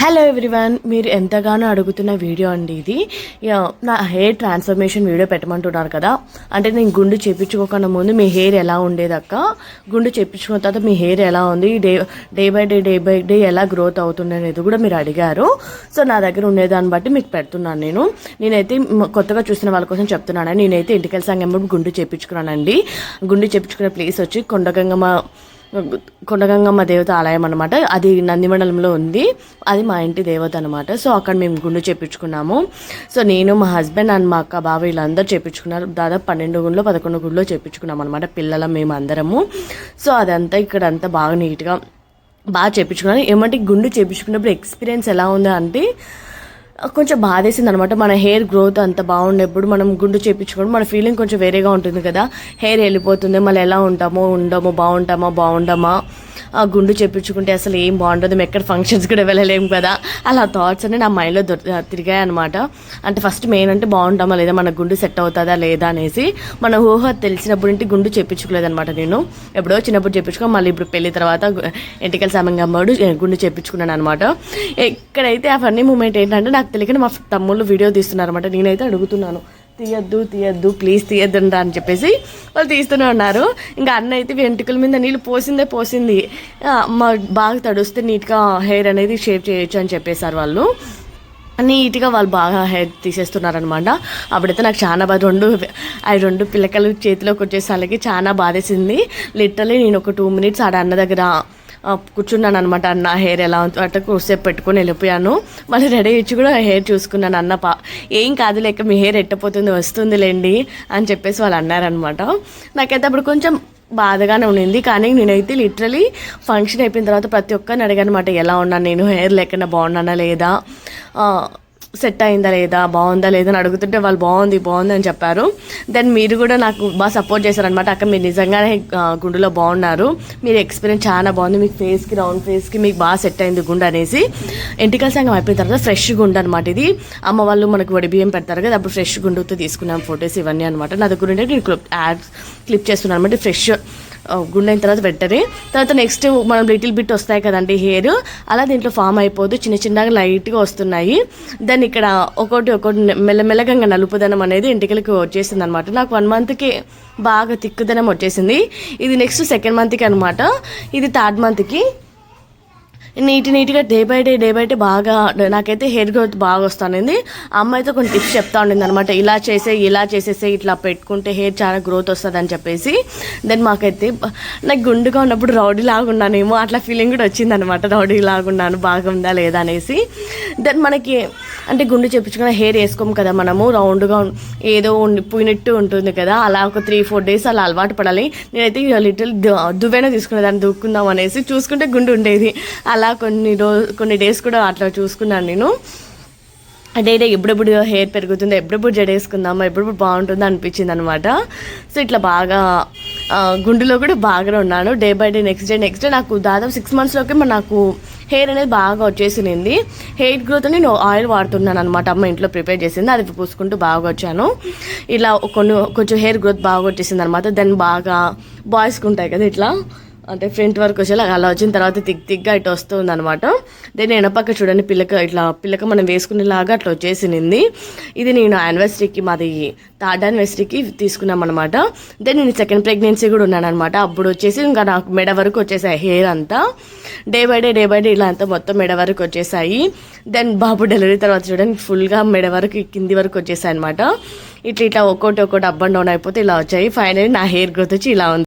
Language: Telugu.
హలో ఎవ్రీవన్ మీరు ఎంతగానో అడుగుతున్న వీడియో అండి ఇది. యా, నా హెయిర్ ట్రాన్స్ఫర్మేషన్ వీడియో పెట్టమంటున్నారు కదా. అంటే నేను గుండు చేపించుకోకుండా ముందు మీ హెయిర్ ఎలా ఉండేదక్క గుండు చేపించుకున్న తర్వాత మీ హెయిర్ ఎలా ఉంది? Day day by day day by day ఎలా గ్రోత్ అవుతుంది అనేది కూడా మీరు అడిగారు. సో నా దగ్గర ఉండేదాన్ని బట్టి మీకు పెడుతున్నాను నేను. నేనైతే కొత్తగా చూసిన వాళ్ళ కోసం చెప్తున్నాను. నేనైతే ఇంటికి సంగం గుండు చేపించుకున్నానండి. గుండు చేపించుకునే ప్లేస్ వచ్చి కొండగంగమ్మ కొండగంగమ్మ దేవత ఆలయం అనమాట అది నందిమండలంలో ఉంది. అది మా ఇంటి దేవత అనమాట సో అక్కడ మేము గుండు చేపించుకున్నాము. సో నేను మా హస్బెండ్ అండ్ మా అక్క బావ వీళ్ళందరూ చేపించుకున్నారు. దాదాపు పన్నెండు గుండ్లో పదకొండు గుండ్లో చేపించుకున్నాం అనమాట పిల్లల మేము అందరము. సో అదంతా ఇక్కడ అంతా బాగా నీట్గా బాగా చేపించుకున్నాను ఏమంటే గుండు చేపించుకున్నప్పుడు ఎక్స్పీరియన్స్ ఎలా ఉందా అంటే కొంచెం బాధేసింది అనమాట మన హెయిర్ గ్రోత్ అంత బాగుండేప్పుడు మనం గుండు చేపించుకోవడం మన ఫీలింగ్ కొంచెం వేరేగా ఉంటుంది కదా. హెయిర్ వెళ్ళిపోతుంది. మళ్ళీ ఎలా ఉంటామో ఉండమో బాగుంటామా బాగుండమా? గుండు చెప్పించుకుంటే అసలు ఏం బాగుంటుంది మేము ఎక్కడ ఫంక్షన్స్ కూడా వెళ్ళలేము కదా. అలా థాట్స్ అన్ని నా మైండ్లో తిరిగాయి అనమాట అంటే ఫస్ట్ మెయిన్ అంటే బాగుంటామా లేదా మన గుండు సెట్ అవుతుందా లేదా అనేసి మన ఊహ తెలిసినప్పుడు ఇంటి గుండు చెప్పించుకోలేదనమాట నేను. ఎప్పుడో చిన్నప్పుడు చెప్పించుకో మళ్ళీ ఇప్పుడు పెళ్ళి తర్వాత గు- ఎంటికల సమయంగా అమ్మాడు గుండు చెప్పించుకున్నాను అనమాట ఎక్కడైతే ఆ ఫన్నీ మూమెంట్ ఏంటంటే నాకు తెలియక మా తమ్ముళ్ళు వీడియో తీస్తున్నారు అనమాట నేనైతే అడుగుతున్నాను. తీయద్దు తీయద్దు ప్లీజ్ తీయద్దు అని చెప్పేసి వాళ్ళు తీస్తూనే ఉన్నారు. ఇంకా అన్న అయితే వెంట్రుకల మీద నీళ్ళు పోసిందే పోసింది. మా బాగా తడుస్తే నీట్గా హెయిర్ అనేది షేప్ చేయొచ్చు అని చెప్పేశారు వాళ్ళు. నీట్గా వాళ్ళు బాగా హెయిర్ తీసేస్తున్నారనమాట. అప్పుడైతే నాకు చాలా బాధ రెండు ఆ రెండు పిల్లకలు చేతిలోకి వచ్చేసరికి చాలా బాధేసింది. లిటరలీ నేను ఒక టూ మినిట్స్ ఆడ అన్న దగ్గర కూర్చున్నాను అనమాట అన్న హెయిర్ ఎలా ఉంది అంటే కూసేపు పెట్టుకొని వెళ్ళిపోయాను. మళ్ళీ రెడీ ఇచ్చి కూడా హెయిర్ చూసుకున్నాను అన్న పా. ఏం కాదు లేక మీ హెయిర్ ఎట్టపోతుంది వస్తుందిలేండి అని చెప్పేసి వాళ్ళు అన్నారనమాట నాకైతే అప్పుడు కొంచెం బాధగానే ఉండింది. కానీ నేనైతే లిటరలీ ఫంక్షన్ అయిపోయిన తర్వాత ప్రతి ఒక్కరిని అడిగాను అనమాట ఎలా ఉన్నాను నేను హెయిర్ లేకుండా బాగున్నానా లేదా? సెట్ అయిందా లేదా బాగుందా లేదా అని అడుగుతుంటే వాళ్ళు బాగుంది బాగుంది అని చెప్పారు. దెన్ మీరు కూడా నాకు బాగా సపోర్ట్ చేశారనమాట అక్క మీరు నిజంగానే గుండెలో గుండులో బాగున్నారు. మీరు ఎక్స్పీరియన్స్ చాలా బాగుంది. మీకు ఫేస్కి రౌండ్ ఫేస్కి మీకు బాగా సెట్ అయింది గుండె అనేసి. ఎంటికల్ సంఘం అయిపోయిన తర్వాత ఫ్రెష్ గుండె అనమాట ఇది. అమ్మ వాళ్ళు మనకు వడి బియ్యం పెడతారు కదా అప్పుడు ఫ్రెష్ గుండుతో తీసుకున్నాం ఫొటోస్ ఇవన్నీ అనమాట నా దగ్గర ఉంటే నేను క్లిప్ యాడ్ క్లిప్ చేస్తున్నాను అనమాట ఫ్రెష్ గుండె అయిన తర్వాత పెట్టరు. తర్వాత నెక్స్ట్ మనం లిటిల్ బిట్ వస్తాయి కదండి హెయిర్ అలా దీంట్లో ఫామ్ అయిపోదు. చిన్న చిన్నగా లైట్గా వస్తున్నాయి. దాన్ని ఇక్కడ ఒకటి ఒకటి మెల్లమెల్లగా నలుపుదనం అనేది ఇంటికలకి వచ్చేసింది అనమాట నాకు వన్ మంత్కి బాగా తిక్కుదనం వచ్చేసింది. ఇది నెక్స్ట్ సెకండ్ మంత్కి అనమాట ఇది థర్డ్ మంత్కి నీట్ నీట్గా day by day day by day బాగా నాకైతే హెయిర్ గ్రోత్ బాగా వస్తుంది అమ్మ అయితే కొన్ని టిప్స్ చెప్తా ఉండింది అనమాట ఇలా చేసే ఇలా చేసేసే ఇట్లా పెట్టుకుంటే హెయిర్ చాలా గ్రోత్ వస్తుంది అని చెప్పేసి. దెన్ మాకైతే నాకు గుండుగా ఉన్నప్పుడు రౌడీ లాగున్నానేమో అట్లా ఫీలింగ్ కూడా వచ్చింది అనమాట రౌడీ లాగా ఉన్నాను బాగా ఉందా లేదా అనేసి. దెన్ మనకి అంటే గుండు చెప్పించుకున్న హెయిర్ వేసుకోము కదా మనము రౌండ్గా ఏదో ఉండిపోయినట్టు ఉంటుంది కదా అలా ఒక త్రీ ఫోర్ డేస్ అలా అలవాటు పడాలి. నేనైతే లిటిల్ దువ్వైనా తీసుకునేదాన్ని దుక్కుందాం అనేసి చూసుకుంటే గుండు ఉండేది. అలా కొన్ని రోజు కొన్ని డేస్ కూడా అట్లా చూసుకున్నాను నేను. డే డే ఎప్పుడెప్పుడు హెయిర్ పెరుగుతుందో ఎప్పుడెప్పుడు జడేసుకుందామా ఎప్పుడెప్పుడు బాగుంటుందో అనిపించింది అనమాట సో ఇట్లా బాగా గుండులో కూడా బాగానే ఉన్నాను. Day by day next day next day నాకు దాదాపు సిక్స్ మంత్స్లోకి మరి నాకు హెయిర్ అనేది బాగా వచ్చేసింది హెయిర్ గ్రోత్ నేను ఆయిల్ వాడుతున్నాను అనమాట అమ్మ ఇంట్లో ప్రిపేర్ చేసింది. అది పూసుకుంటూ బాగా వచ్చాను. ఇలా కొన్ని కొంచెం హెయిర్ గ్రోత్ బాగా వచ్చేసింది అనమాట దెన్ బాగా బాయ్స్కి ఉంటాయి కదా ఇట్లా. అంటే ఫ్రంట్ వరకు వచ్చేలా అలా వచ్చిన తర్వాత తిక్ తిగ్గా ఇటు వస్తుంది అనమాట దెన్ వెనపక్క చూడండి పిల్లక ఇట్లా పిల్లక మనం వేసుకునేలాగా అట్లా వచ్చేసింది ఇది నేను యానివర్సరీకి మాది థర్డ్ యానివర్సరీకి తీసుకున్నాం అనమాట దెన్ నేను సెకండ్ ప్రెగ్నెన్సీ కూడా ఉన్నాను అనమాట అప్పుడు వచ్చేసి ఇంకా నాకు మెడ వరకు వచ్చేసాయి హెయిర్ అంతా. Day by day day by day ఇలా అంతా మొత్తం మెడ వరకు వచ్చేసాయి. దెన్ బాబు డెలివరీ తర్వాత చూడండి ఫుల్గా మెడ వరకు కింది వరకు వచ్చేసాయి అనమాట ఇట్లా ఇట్లా ఒక్కోటి ఒక్కోటి అప్ అండ్ డౌన్ అయిపోతే ఇలా వచ్చాయి. ఫైనల్లీ నా హెయిర్ గ్రోత్ వచ్చి ఇలా ఉంది.